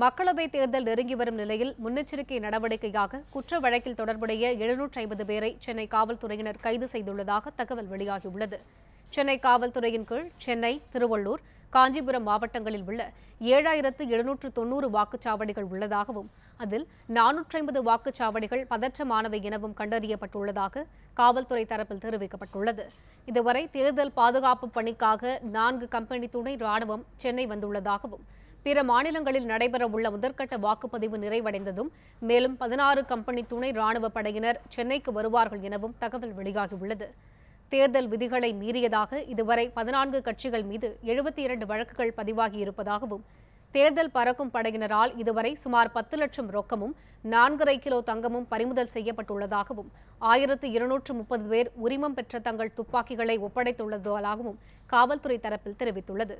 மக்களவைத் தேர்தல் நெருங்கி வரும் நிலையில் முன்னெச்சரிக்கை நடவடிக்கையாக குற்ற வழக்கில் தொடர்புடைய எழுநூற்றி ஐம்பது பேரை சென்னை காவல்துறையினர் கைது செய்துள்ளதாக தகவல் வெளியாகியுள்ளது. சென்னை காவல்துறையின் கீழ் சென்னை திருவள்ளூர் காஞ்சிபுரம் மாவட்டங்களில் உள்ள ஏழாயிரத்து எழுநூற்று தொன்னூறு வாக்குச்சாவடிகள் உள்ளதாகவும் அதில் நானூற்றி ஐம்பது வாக்குச்சாவடிகள் பதற்றமானவை எனவும் கண்டறியப்பட்டுள்ளதாக காவல்துறை தரப்பில் தெரிவிக்கப்பட்டுள்ளது. இதுவரை தேர்தல் பாதுகாப்பு பணிக்காக நான்கு கம்பெனி துணை ராணுவம் சென்னை வந்துள்ளதாகவும் பிற மாநிலங்களில் நடைபெறவுள்ள முதற்கட்ட வாக்குப்பதிவு நிறைவடைந்ததும் மேலும் பதினாறு கம்பெனி துணை ராணுவ படையினர் சென்னைக்கு வருவார்கள் எனவும் தகவல் வெளியாகியுள்ளது. தேர்தல் விதிகளை மீறியதாக இதுவரை பதினான்கு கட்சிகள் மீது எழுபத்தி இரண்டு வழக்குகள் பதிவாகி இருப்பதாகவும் தேர்தல் பறக்கும் படையினரால் இதுவரை சுமார் பத்து லட்சம் ரொக்கமும் நான்கரை கிலோ தங்கமும் பறிமுதல் செய்யப்பட்டுள்ளதாகவும் ஆயிரத்து இருநூற்று முப்பது பேர் உரிமம் பெற்ற தங்கள் துப்பாக்கிகளை ஒப்படைத்துள்ளதாகவும் காவல்துறை தரப்பில் தெரிவித்துள்ளது.